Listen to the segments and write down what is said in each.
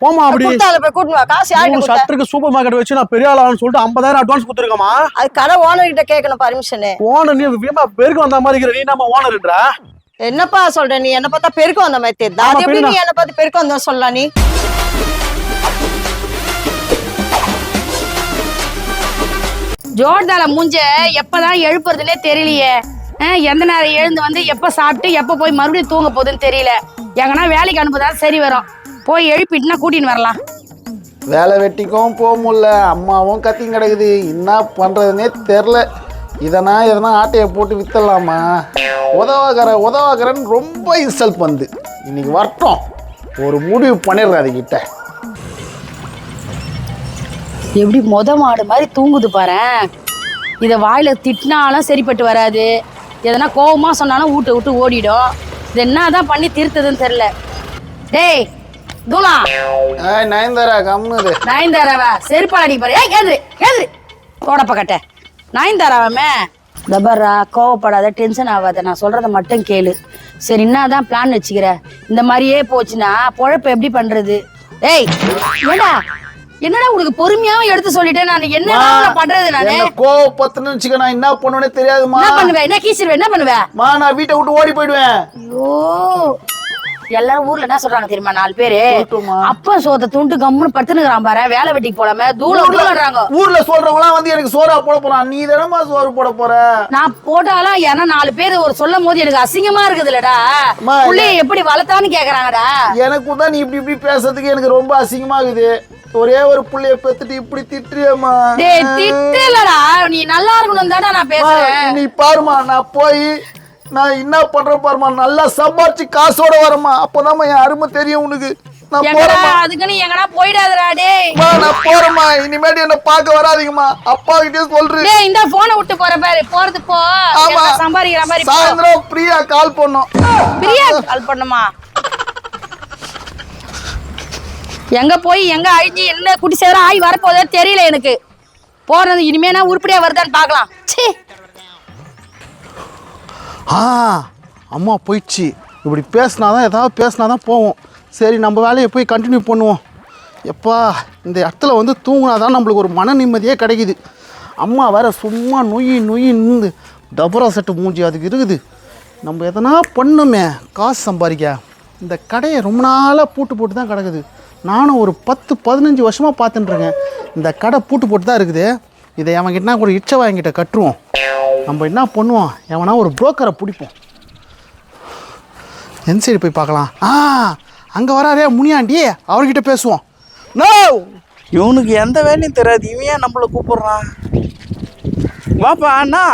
போமா அப்படி. ஷட்டருக்கு super market வச்சு நான் பெரிய ஆளான்னு சொல்லிட்டு ஐம்பதாயிரம் அட்வான்ஸ் கொடுத்துருக்கமா அது கடை ஓனர் கிட்ட கேட்கணும் பர்மிஷனு ஓனர் நீ ஏமா பெருக்கு வந்த மாதிரி இருக்கிற நீ நம்ம ஓனர்ன்ற என்னப்பா சொல்ற நீ? என்ன பார்த்தா பெருக்க வந்த மாதிரி தெரியுது. அது எப்படி. நீ என்ன பார்த்து பெருக்க வந்த சொல்லலாம் நீ? ஜோர்தால மூஞ்ச எப்பதான் எழுப்புறதுனே தெரியலையே. எந்த நேரம் எழுந்து வந்து எப்ப சாப்பிட்டு எப்ப போய் மறுபடியும் தூங்க போகுதுன்னு தெரியல. எங்கன்னா வேலைக்கு அனுப்புதா சரி வரும். போய் எழுப்பிட்டுனா கூட்டின்னு வரலாம். வேலை வெட்டிக்கும் போக முடியல. அம்மாவும் கத்தியும் கிடக்குது. என்ன பண்ணுறதுனே தெரில இதனா எதனா ஆட்டையை போட்டு வித்தரலாமா உதவாக்கற உதவாக்கறன்னு ரொம்ப இன்சல்ட் பண்ணுது. இன்னைக்கு வரட்டும். ஒரு முடிவு பண்ணிடுறேன் அதுக்கிட்ட எப்படி மொத மாடு மாதிரி தூங்குது பாரேன் இதை வாயில திட்டினாலும் சரிப்பட்டு வராது. எதனா கோவமா சொன்னாலும் வீட்டை விட்டு ஓடிடும். இது என்னதான் பண்ணி திருத்ததுன்னு தெரியல. டேய் தூளா. ஏய் நயன்தாரா கம்முது நயன்தாராவ? செருப்பால் அடிக்க பாரு ஏய் கேது கேது கோடப்ப கட்ட. நயன்தாராவமே? தபர்ரா கோவப்படாத டென்ஷன் ஆகாத. நான் சொல்றத மட்டும் கேளு. சரி என்னதான் பிளான் வச்சுக்கிற? இந்த மாதிரியே போச்சுன்னா பொழப்பு எப்படி பண்றது? ஏய் ஏடா என்னடா உனக்கு பொறுமையாவும் எடுத்து சொல்லிட்டேன் நான்? உனக்கு பண்றது நானு? என்ன கோவப்பத்துன்னு வச்சுக்க நான் என்ன பண்ணுவேனே தெரியாதுமா? என்ன பண்ணுவேன் என்ன கீசிடுவேன் என்ன பண்ணுவேன் மா நான் வீட்டை விட்டு ஓடி போயிடுவேன். ஐயோ. எல்லாரும் ஊர்ல என்ன சொல்றாங்க தெரியுமா நாலு பேரு? அப்பா சோத்தை துண்டு கம்முன்னு படுத்துனுக்குறான் பாரு வேலை வெட்டிக்கு போலாம தூளம் தூளம்ன்றாங்க ஊர்ல சொல்றவங்களாம் வந்து எனக்கு சோறா போட போறான். நீ தானமா சோறு போட போற? நான் போட்டாலும் ஏன்னா நாலு பேர் ஒரு சொல்லும் போது எனக்கு அசிங்கமா இருக்குதுல்லடா. அம்மா, புள்ளைய எப்படி வளர்த்தான்னு கேக்குறாங்கடா. எனக்கு தான் நீ இப்படி இப்படி பேசுறதுக்கு எனக்கு ரொம்ப அசிங்கமாகுது ஒரே ஒரு புள்ளைய பெத்துட்டு இப்படி திட்டுறியம்மா. டேய் திட்டு இல்லடா. நீ நல்லா இருக்கணும் தானே நான் பேசுறேன். நீ பாருமா நான் போய் நான் என்ன பண்றேன் பாருமா நல்லா சம்பாரிச்சு காசோட வரமா அப்போதாம்மா என் அருமை தெரியும் உனக்கு. நான் எங்கடா? போறேம்மா. அதுக்கு நீ எங்கடா போயிடாதடா டேய். நான் போறேம்மா. இனிமேட்டு என்ன பார்க்க வராதீங்கம்மா. அப்பா கிட்டே சொல்றேன். டேய் இந்த போனை விட்டு போற பாரு. போறது போ. ஆமா. எல்லாம் சம்பாதிக்கிற மாதிரி. சாயந்தரம் பிரியா கால் பண்ணோம். பிரியா கால் பண்ணுமா? எங்க போய் எங்க அழிஞ்சு என்ன குட்டி சேரம் ஆகி வரப்போதோ தெரியல எனக்கு. போறது இனிமே நான் உருப்படியா வருதான்னு பார்க்கலாம். ச்சீ. ஆ அம்மா போயிடுச்சு. இப்படி பேசினாதான் ஏதாவது பேசினாதான் போவோம். சரி நம்ம வேலையை போய் கண்டினியூ பண்ணுவோம். எப்பா இந்த இடத்துல வந்து தூங்கினாதான் நம்மளுக்கு ஒரு மன நிம்மதியே கிடைக்குது. அம்மா வேற சும்மா நொய் நொய் நின்று டபரா செட்டு மூஞ்சி அதுக்கு இருக்குது. நம்ம எதனா பண்ணுமே காசு சம்பாதிக்க. இந்த கடையை ரொம்ப நாளாக பூட்டு போட்டு தான் கிடக்குது. நானும் ஒரு பத்து பதினஞ்சு வருஷமாக பார்த்துட்டுருக்கேன் இந்த கடை பூட்டு போட்டு தான் இருக்குது. இதை அவன்கிட்ட கூட இச்சை வாங்கிட்ட கட்டுருவோம். நம்ம என்ன பண்ணுவோம்? எவனா ஒரு புரோக்கரை பிடிப்போம். என் சைடு போய் பார்க்கலாம். ஆ அங்கே வராரே முனியாண்டி அவர்கிட்ட பேசுவோம். நோ இவனுக்கு எந்த வேலையும் தெரியாது. இவன் ஏன் நம்மள கூப்பிடுறான்? வாப்பா அண்ணா.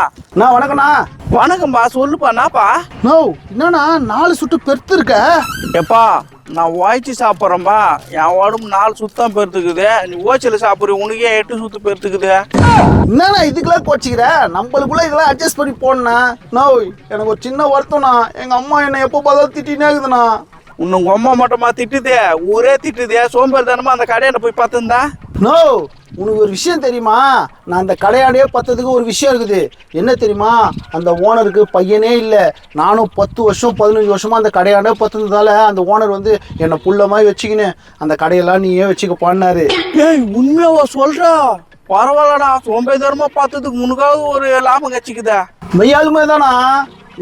நான் வணக்கண்ணா வணக்கம்பா சொல்லுப்பா என்னப்பா நோ என்னண்ணா நாலு சுட்டு பெருத்து இருக்க? எப்பா நான் வாய்ச்சி சாப்பிட்றேன்பா. என் உடம்பு நாலு சுத்தம் பெருத்துக்குது. நீ ஓச்சில சாப்பிட்ற உனக்கே எட்டு சுத்து பெருத்துக்குது. என்னண்ணா இதுக்கெல்லாம் கோச்சிக்கிற? நம்மளுக்குள்ள இதெல்லாம் அட்ஜஸ்ட் பண்ணி போடணா நோ எனக்கு ஒரு சின்ன வருத்தம்ண்ணா. எங்கள் அம்மா என்னை எப்போ பார்த்தாலும் திட்டினே இருக்குதுண்ணா. உன்னை உங்க அம்மா மட்டுமா திட்டுதே? ஊரே திட்டுதே? சோம்பேறித்தனமா அந்த கடையில போய் பார்த்துருந்தா? நோ உனக்கு ஒரு விஷயம் தெரியுமா? நான் அந்த கடையாடையே பார்த்ததுக்கு ஒரு விஷயம் இருக்குது. என்ன தெரியுமா? அந்த ஓனருக்கு பையனே இல்லை. நானும் பத்து வருஷம் பதினஞ்சு வருஷமா அந்த கடையாண்டே பார்த்ததுனால அந்த ஓனர் வந்து என்னை புள்ள மாதிரி வச்சுக்கின்னு அந்த கடையெல்லாம் நீயே வச்சுக்க பண்ணாரு ஏய் உண்மையாவா சொல்றா? பரவாயில்லடா சோம்பேறித்தனமா பார்த்ததுக்கு உனக்காவது ஒரு லாபம் கட்சிக்குதா மெய்யாலுமே தானா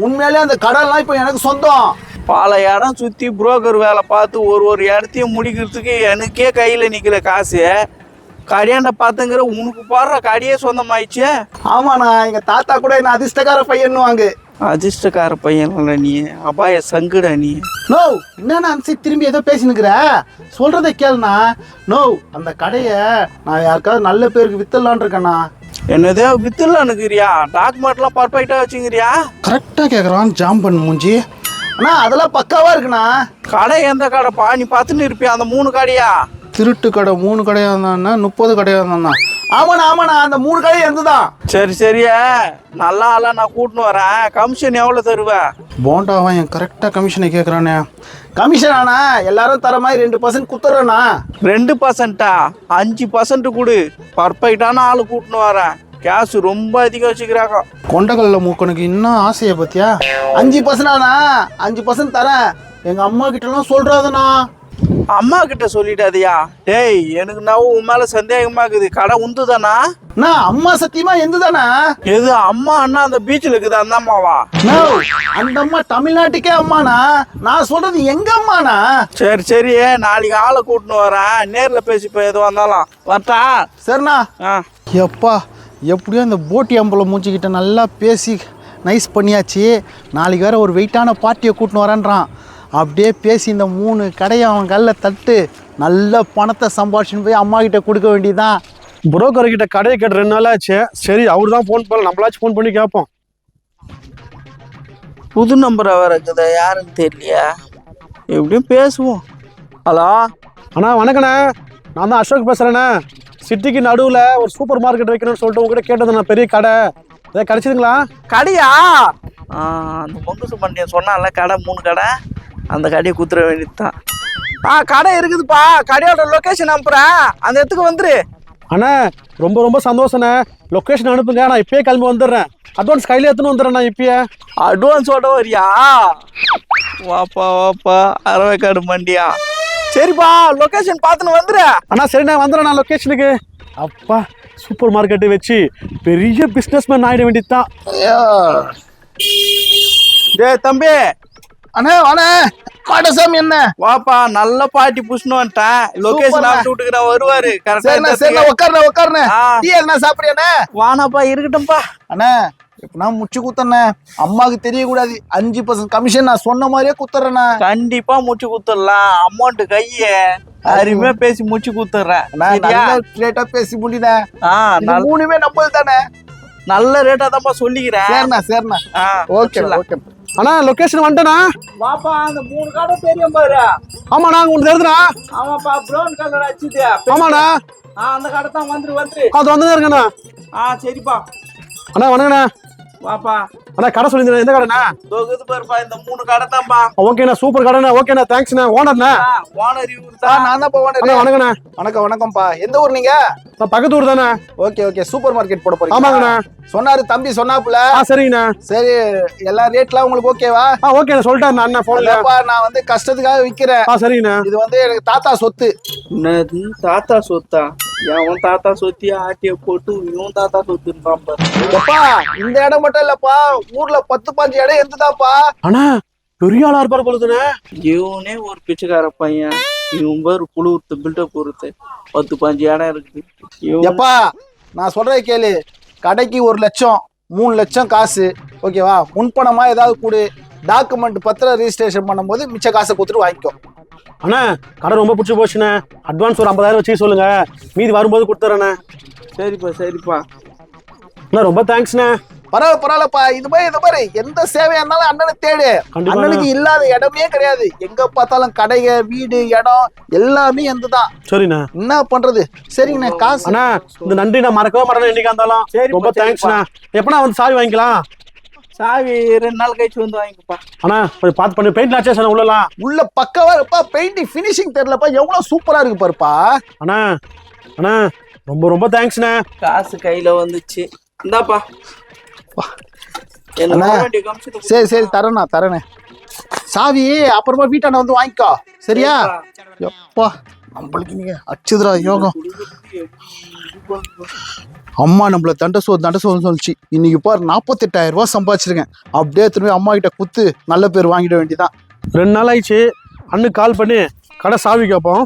உண்மையாலே அந்த கடையெல்லாம் இப்போ எனக்கு சொந்தம். பல இடம் சுற்றி புரோக்கர் வேலை பார்த்து ஒரு ஒரு இடத்தையும் முடிக்கிறதுக்கு எனக்கே கையில் நிற்கிற காசு. கடையாண்ட பார்த்துங்கிற உனக்கு பாடுற கடையே சொந்தமாயிடுச்சு. ஆமாண்ணா எங்கள் தாத்தா கூட என்ன அதிர்ஷ்டக்கார பையன்னுவாங்க. அதிர்ஷ்டக்கார பையன்ல நீ அபாய சங்குடா நீ. நோ என்னண்ணா அன்சி திரும்பி ஏதோ பேசினுக்கிற? சொல்றதை கேளுண்ணா. நோ அந்த கடையை நான் யாருக்காவது நல்ல பேருக்கு வித்தலான் இருக்கேண்ணா. என்னதே வித்துலான்னுக்கிறியா டாக்குமெண்ட்லாம் பர்ஃபெக்டாக வச்சுங்கிறியா கரெக்டாக கேட்குறான் ஜாம்பன் மூஞ்சி. அண்ணா அதெல்லாம் பக்காவா இருக்குண்ணா. கடை எந்த கடைப்பா நீ பார்த்துன்னு இருப்பியா அந்த மூணு கடையா? திருட்டு கடை மூணு கடையாக இருந்தாண்ணா முப்பது கடையாக இருந்தாண்ணா ஆமாண்ணா ஆமாண்ணா அந்த மூணு கடை எந்த தான் சரி சரியா. நல்லா ஆளா நான் கூட்டின்னு வரேன். கமிஷன் எவ்வளோ தருவேன் போண்டாவா என் கரெக்டாக கமிஷனை கேட்குறானே கமிஷன் ஆனா எல்லாரும் தர மாதிரி ரெண்டு பர்சன்ட் குத்துறேண்ணா. ரெண்டு பர்சன்ட்டா அஞ்சு பர்சன்ட் கொடு. பர்ஃபெக்டான ஆள் கூட்டின்னு வரேன். கேஷ் ரொம்ப அதிகம் வச்சுக்கிறாங்க. கொண்டகல்ல மூக்கனுக்கு இன்னும் ஆசையை பத்தியா அஞ்சு பர்சன்டாண்ணா அஞ்சு பர்சன்ட் தரேன். எங்கள் அம்மா கிட்டலாம் சொல்கிறாதுண்ணா அம்மா கிட்ட சொல்லிட்டாதியா டேய் எனக்கு நான் உன் மேல சந்தேகமா இருக்குது. கடை உந்துதானா நான் அம்மா சத்தியமா எந்த தானே எது அம்மா அண்ணா அந்த பீச்சில் இருக்குது அந்த அம்மாவா? அந்த அம்மா தமிழ்நாட்டுக்கே அம்மாண்ணா. நான் சொல்றது எங்க அம்மாண்ணா? சரி சரி நாளைக்கு ஆளை கூட்டின்னு வரேன். நேர்ல பேசிப்போ எதுவும் வந்தாலும் வரட்டா? சரிண்ணா. ஆ. எப்பா எப்படியோ இந்த போட்டி அம்பளம் மூஞ்சிக்கிட்ட நல்லா பேசி நைஸ் பண்ணியாச்சு. நாளைக்கு வேற ஒரு வெயிட்டான பார்ட்டியை கூட்டின்னு வரேன்றான். அப்படியே பேசி இந்த மூணு கடையை அவன் கல்ல தட்டு நல்ல பணத்தை சம்பாதிச்சுன்னு போய் அம்மா கிட்ட கொடுக்க வேண்டியதுதான். புரோக்கர் கிட்ட கடையை கேட்டு ரெண்டு நாள் ஆச்சு. சரி அவரு தான் ஃபோன் பண்ணல. நம்மளாச்சும் ஃபோன் பண்ணி கேட்போம். புது நம்பரை வேற இருக்குதா. யாருன்னு தெரியலையா. எப்படியும் பேசுவோம். ஹலோ அண்ணா வணக்கண்ணே. நான் தான் அசோக் பேசுறேண்ணே. சிட்டிக்கு நடுவில் ஒரு சூப்பர் மார்க்கெட் வைக்கணும்னு சொல்லிட்டு உங்ககிட்ட கேட்டதுண்ணா பெரிய கடை. ஏதாவது கிடைச்சிதுங்களா? கடையா? அந்த பொங்குசு பண்டியன் சொன்னான்ல கடை மூணு கடை. அந்த கடையை குத்துற வேண்டியது தான் ஆ கடை இருக்குதுப்பா. கடையோட லொக்கேஷன் அனுப்புறேன். அந்த இடத்துக்கு வந்துரு. அண்ணா ரொம்ப ரொம்ப சந்தோஷண்ணே. லொக்கேஷன் அனுப்புங்க. நான் இப்பயே கிளம்பி வந்துடுறேன். அட்வான்ஸ் கையில எடுத்துன்னு வந்துடுறேன் நான் இப்பயே அட்வான்ஸோட வரியா? வாப்பா வாப்பா. அரவைக்காடு மண்டியா? சரிப்பா லொக்கேஷன் பார்த்துன்னு வந்துரு. அண்ணா சரி நான் வந்துடுறேன் நான் லொக்கேஷனுக்கு அப்பா சூப்பர் மார்க்கெட்டு வச்சு பெரிய பிஸ்னஸ் மேன் ஆகிட வேண்டியது தான் டேய் தம்பி. அண்ணே வாண்ணே மாடசாமி என்ன வாப்பா நல்ல பாட்டி புஷ்ணு வந்துட்டேன். லொகேஷன். அனுப்பிச்சு விட்டுக்கிறேன் வருவாரு. கரெக்டா உட்காருண்ணே உட்காருண்ணே ஆ. டீ என்ன சாப்பிடுறியாண்ணே? வானாப்பா இருக்கட்டும்ப்பா அண்ணே இப்ப நான் முச்சு குத்தண்ணே. அம்மாவுக்கு தெரியக்கூடாது. அஞ்சு பர்சன்ட் கமிஷன் நான் சொன்ன மாதிரியே குத்துறேண்ணே. கண்டிப்பா முச்சு குத்துடலாம். அமௌண்ட் கைய. அருமையா பேசி முச்சு குத்துறேன் நான்? நல்ல ரேட்டா பேசி நல்ல- மூணுமே நம்பது தானே. நல்ல ரேட்டா தான்ப்பா சொல்லிக்கிறேன். சரிண்ணா சரிண்ணா. ஓகே. ஓகே. அண்ணா லொக்கேஷன் வந்துட்டேண்ணா. வாப்பா அந்த மூணு கடை தெரியும் பாரு. ஆமாண்ணா உங்களுக்கு தெரியுதுண்ணா. ஆமாப்பா ப்ரௌன் கலர் அடிச்சுது. ஆமாண்ணா. ஆ, அந்த கடை தான் வந்துரு வந்துரு. அது வந்துதான் இருக்கண்ணா. ஆ சரிப்பா. அண்ணா வணக்கண்ணா. வாப்பா. அண்ணா கடை சொல்லியிருந்தேன். எந்த கடைண்ணா? தொகுது பாருப்பா இந்த மூணு கடை தான்ப்பா. ஓகேண்ணா சூப்பர் கடைண்ணா. ஓகேண்ணா தேங்க்ஸ்ண்ணா ஓனர்ண்ணா ஓனர் இவரு தான். நான் தான் போவேன் அண்ணா வணக்கண்ணா வணக்கம் வணக்கம்ப்பா. எந்த ஊர் நீங்க? நான் பக்கத்து ஊர் தானே. ஓகே ஓகே சூப்பர் மார்க்கெட் போட போறீங்க ஆமாங்கண்ணா. சொன்னாரு தம்பி சொன்னாப்புல. ஆ சரிங்கண்ணா. சரி எல்லா ரேட்லாம் உங்களுக்கு ஓகேவா சொல்லிட்டாருண்ணா அண்ணா ஃபோனில் இல்லப்பா நான் வந்து கஷ்டத்துக்காக விக்கிறேன். ஆ சரிங்கண்ணா. இது வந்து எனக்கு தாத்தா சொத்து. தாத்தா சொத்தா? எவன் தாத்தா சொத்தியா ஆட்டிய போட்டு இவன் தாத்தா பாரு எப்பா இந்த இடம் மட்டும் இல்லப்பா ஊர்ல பத்து பாஞ்சு இடம் இருந்துதாப்பா அண்ணா பெரிய ஆளா இருப்பாரு பொழுதுண்ணே இவனே ஒரு பிச்சைக்கார பையன். இவன் பேர் குழுவுத்து பில்டப் பொறுத்து பத்து பாஞ்சு இடம் இருக்குது. எப்பா நான் சொல்றதை கேளு. கடைக்கு ஒரு லட்சம் மூணு லட்சம் காசு. ஓகேவா முன்பணமா ஏதாவது கொடு. டாக்குமெண்ட் பத்திரம் ரெஜிஸ்ட்ரேஷன் பண்ணும்போது மிச்ச காசை கொடுத்துட்டு வாங்கிக்கோ. அண்ணா கடை ரொம்ப பிடிச்சி போச்சுண்ணே. அட்வான்ஸ் ஒரு ஐம்பதாயிரம் வச்சு சொல்லுங்க. மீதி வரும்போது கொடுத்துறேண்ணே. சரிப்பா சரிப்பா. அண்ணா ரொம்ப தேங்க்ஸ்ண்ணே பரவாயில்ல பரவாயில்லப்பா. இது மாதிரி இது மாதிரி. எந்த சேவையா இருந்தாலும் அண்ணனை தேடு. அண்ணனுக்கு இல்லாத இடமே கிடையாது. எங்க பார்த்தாலும் கடைக வீடு இடம் எல்லாமே எந்த தான் சரிண்ணா. என்ன பண்றது? சரிங்கண்ணா காசு. அண்ணா இந்த நன்றி நான் மறக்கவே மாட்டேன் என்னைக்கா இருந்தாலும். சரிப்பா, ரொம்ப. தேங்க்ஸ்ண்ணா எப்பண்ணா வந்து சாவி வாங்கிக்கலாம்? சாவி ரெண்டு நாள் கழிச்சு வந்து வாங்கிப்பா. அண்ணா கொஞ்சம் பார்த்து பண்ணி. பெயிண்ட் ஆச்சே சார் உள்ளலாம் உள்ள பக்கவா இருப்பா. பெயிண்டிங் ஃபினிஷிங் தெரியலப்பா. எவ்வளவு சூப்பரா இருக்கு பாருப்பா. அண்ணா அண்ணா ரொம்ப ரொம்ப தேங்க்ஸ்ண்ணே காசு கையில வந்துச்சு. இந்தாப்பா. சரி சரி தரேண்ணா தரேண்ணே. சாவி அப்புறமா வீட்டாண்ட வந்து வாங்கிக்கோ. சரியா? எப்பா நம்மளுக்கு நீங்க அச்சுதுரா யோகம். அம்மா நம்மள தண்ட சோ தண்ட சோன்னு சொல்லிச்சு. இன்னைக்கு பாரு நாற்பத்தெட்டாயிரம் ரூபாய் சம்பாதிச்சிருக்கேன். அப்படியே திரும்பி அம்மா கிட்ட குத்து நல்ல பேர் வாங்கிட வேண்டியதான் ரெண்டு நாள் ஆயிடுச்சு. அண்ணுக்கு கால் பண்ணி. கடை சாவி கேட்போம்.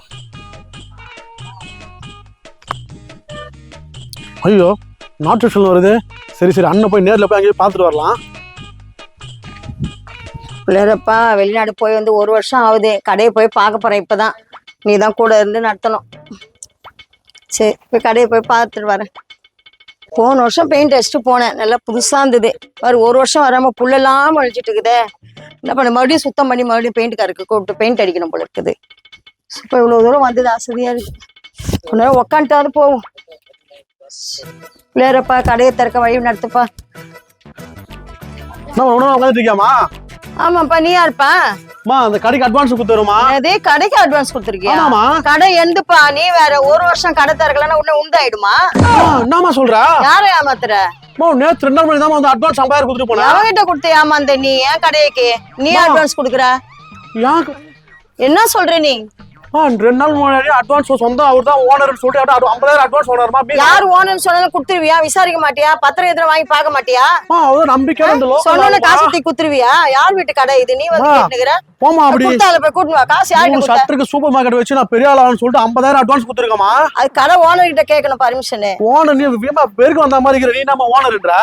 ஐயோ நோட்டிஃபிகேஷன் வருது. சரி சரி அண்ணன் போய் நேரில் போய் அங்கேயே பார்த்துட்டு வரலாம். பிள்ளைரப்பா வெளிநாடு போய் வந்து ஒரு வருஷம் ஆகுது. கடையை போய் பார்க்க போறேன் இப்பதான். நீ தான் கூட இருந்து நடத்தணும். சரி போய் கடையை போய் பார்த்துட்டு வரேன். போன வருஷம் பெயிண்ட் அடிச்சுட்டு போனேன். நல்லா புதுசா இருந்தது. பாரு ஒரு வருஷம் வராம புல்லெல்லாம் அழிச்சிட்டு இருக்குதே. என்ன பண்ண மறுபடியும் சுத்தம் பண்ணி மறுபடியும் பெயிண்ட்காருக்கு கூப்பிட்டு பெயிண்ட் அடிக்கணும் போல இருக்குது. இப்போ இவ்வளோ தூரம் வந்தது அசதியாக இருக்குது கொஞ்ச நேரம் உக்காந்துட்டாரு போவோம். பிள்ளைரப்பா கடையை திறக்க வழி நடத்துப்பா. உட்காந்துட்டு இருக்கியாமா ஆமாப்பா நீ யாருப்பா? அம்மா அந்த கடைக்கு அட்வான்ஸ் கொடுத்துருமா அதே கடைக்கு அட்வான்ஸ் கொடுத்துருக்கியா? ஆமாமா கடை எந்துப்பா நீ வேற ஒரு வருஷம் கடை திறக்கலன்னா உன்ன உண்டாயிடுமா? என்னம்மா சொல்ற? யாரை ஏமாத்துற? அம்மா நேற்று ரெண்டு மணி தான் வந்து அட்வான்ஸ் ஐம்பதாயிரம் கொடுத்துட்டு போனேன். கொடுத்து ஏமாந்த நீ ஏன் கடைக்கு? நீ. அட்வான்ஸ் கொடுக்குற? யாருக்கு என்ன சொல்ற நீ? ரெண்டு நாள் முன்னாடி அட்வான்ஸ் சொந்த அவர் தான் ஓனர்னு சொல்லிட்டு ஐம்பதாயிரம் அட்வான்ஸ் ஓனர்மா யார் ஓனர்னு சொன்னாலும் கொடுத்துருவியா? விசாரிக்க மாட்டியா? பத்திரம் எதிர வாங்கி பார்க்க மாட்டியா? அவர் சொன்னோன்னு லோக்கல் காசு தூக்கி குத்துருவியா யார் வீட்டு கடை இது? நீ வந்து. கேட்டுக்கிற போமா அப்படி போய் கூட்டு வா. காசு கொடுத்த? ஷட்டருக்கு சூப்பர் மார்க்கெட் வச்சு நான் பெரிய ஆளான்னு சொல்லிட்டு ஐம்பதாயிரம் அட்வான்ஸ் கொடுத்துருக்கமா அது கடை ஓனர் கிட்ட கேட்கணும் பர்மிஷனு ஓனர் நீ பெருக்கு வந்த மாதிரி இருக்கிற நீ நம்ம ஓனர்ன்றா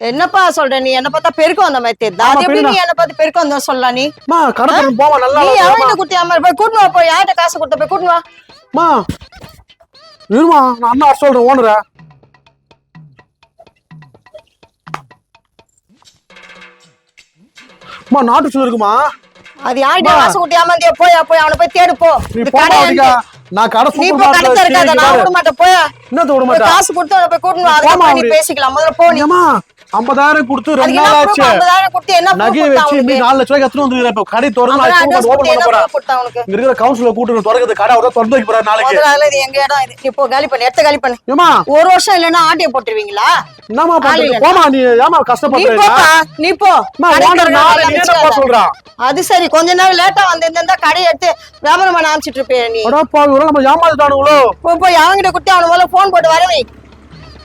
என்னப்பா சொல்ற நீ? என்ன பார்த்தா பெருக்கம் வந்த மாதிரி தெரியுதா. அது எப்படி. நீ என்ன பார்த்து பெருக்கம் வந்தா சொல்லலாம் நீ? மா கடை போமா நல்லா நீ எவன்கிட்ட குத்தியா மாதிரி போய் கூட்டு வா போய் யார்கிட்ட காசு கொடுத்த போய் கூட்டு வா. மா இருமா நான் அண்ணா சொல்றேன் ஓனரா மா நாட்டு சொல்லு இருக்குமா? அது யார்கிட்ட காசு கொடுத்து ஏமாந்தியா? போயா போய் அவனை போய் தேடு போ. இந்த கடை நான் கடை சூப்பர் போ கடை திறக்காத நான் விட மாட்டேன் போயா என்னத்த விட மாட்டேன் காசு கொடுத்து அவனை போய் கூட்டு வா. போமா அதுக்கப்புறம் நீ. பேசிக்கலாம். முதல்ல போ நீ. ஏமா ஐம்பதாயிரம் கொடுத்து அதுக்கு நாள் ஆச்சு. கொடுத்தா வச்சு அவனுக்கு? மீ நாலு லட்ச ரூபாய்க்கு எடுத்துட்டு வந்துருக்கேன் இப்போ கடை திறந்து ஓபன் பண்ண போறேன் அவனுக்கு? இங்க இருக்கிற கவுன்சிலர் கூட்டு திறக்கிறது கடை அவரை திறந்து வைக்க போறாரு நாளைக்கு. எங்க இடம் இது? நீ போ காலி பண்ணு எடுத்து காலி பண்ணு. ஏமா ஒரு வருஷம் இல்லைன்னா ஆட்டிய போட்டுருவீங்களா? என்னமா இல்லைன்னா? போமா நீ ஏமா நீ கஷ்டப்படுறீங்க நீ போ. கடை. சொல்றான் அது சரி கொஞ்ச நேரம் லேட்டா வந்திருந்தா கடையை எடுத்து வியாபாரம் பண்ண ஆரம்பிச்சிட்டு இருப்பிய நீ. நம்ம ஏமாந்துட்டானுங்களோ? போ போய் அவங்கிட்ட குட்டி அவன முதல்ல போன் போட்டு வரவை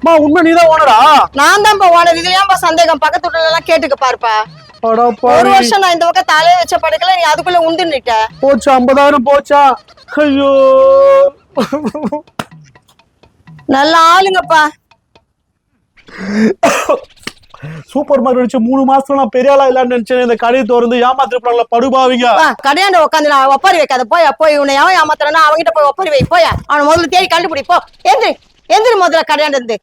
அம்மா உண்மை நீதான் ஓனரா? நான் தான் ஓனர். இதுல ஏன்பா சந்தேகம்? பக்கத்து வீட்டுல எல்லாம் கேட்டுக்க பாருப்பா. ஒரு வருஷம் நான் இந்த பக்கம் தலையை வச்ச படுக்கல நீ அதுக்குள்ள உண்டுன்னுட்ட. போச்சா ஐம்பதாயிரம் போச்சா? ஐயோ. நல்ல ஆளுங்கப்பா. சூப்பர் மார்க்கெட் வச்சு மூணு மாசத்துல நான் பெரிய ஆளா இல்லன்னு நினைச்சேன் இந்த கடையை திறந்து ஏமாத்திருப்பாங்களா படுபாவிங்க. கடையாண்ட உட்காந்து நான் ஒப்பாரி வைக்காத. போயா போய் உன்னை எவன் ஏமாத்துறனா அவன்கிட்ட போய் ஒப்பாரி வை போயா. அவனை முதல்ல தேடி கண்டுபிடி போ. எந்திரி. எந்திரி முதல்ல கடையாண்ட இருந்து.